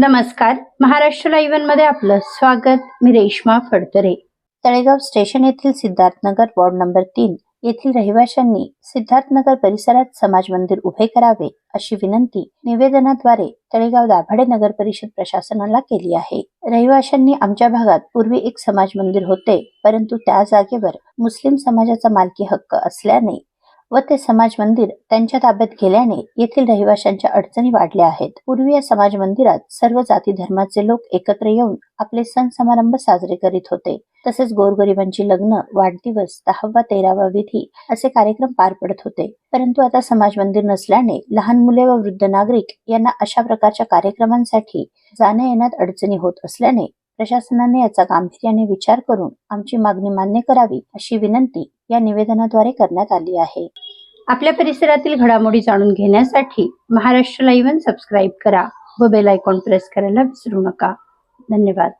नमस्कार. महाराष्ट्र लाईव्हमध्ये आपलं स्वागत. मी रेश्मा फडतरे. तळेगाव स्टेशन येथील सिद्धार्थनगर वॉर्ड नंबर तीन येथील रहिवाशांनी सिद्धार्थनगर परिसरात समाज मंदिर उभे करावे अशी विनंती निवेदनाद्वारे तळेगाव दाभाडे नगर परिषद प्रशासनाला केली आहे. रहिवाशांनी आमच्या भागात पूर्वी एक समाज मंदिर होते परंतु त्या जागेवर मुस्लिम समाजाचा मालकी हक्क असल्याने व ते समाज मंदिर त्यांच्या ताब्यात गेल्याने येथील रहिवाशांच्या अडचणी वाढल्या आहेत. पूर्वी या समाज मंदिरात सर्व जाती धर्माचे लोक एकत्र येऊन आपले सण समारंभ साजरे करीत होते. तसेच गोरगरिबांची लग्न वाढदिवस दहावा तेरावा विधी असे कार्यक्रम पार पडत होते. परंतु आता समाज मंदिर नसल्याने लहान मुले व वृद्ध नागरिक यांना अशा प्रकारच्या कार्यक्रमांसाठी जाण्या येण्यात अडचणी होत असल्याने प्रशासनाने याचा गांभीर्याने विचार करून आमची मागणी मान्य करावी अशी विनंती या निवेदनाद्वारे करण्यात आली आहे. आपल्या परिसरातील घडामोडी जाणून घेण्यासाठी महाराष्ट्र लाईव्ह सबस्क्राईब करा व बेल आयकॉन प्रेस करायला विसरू नका. धन्यवाद.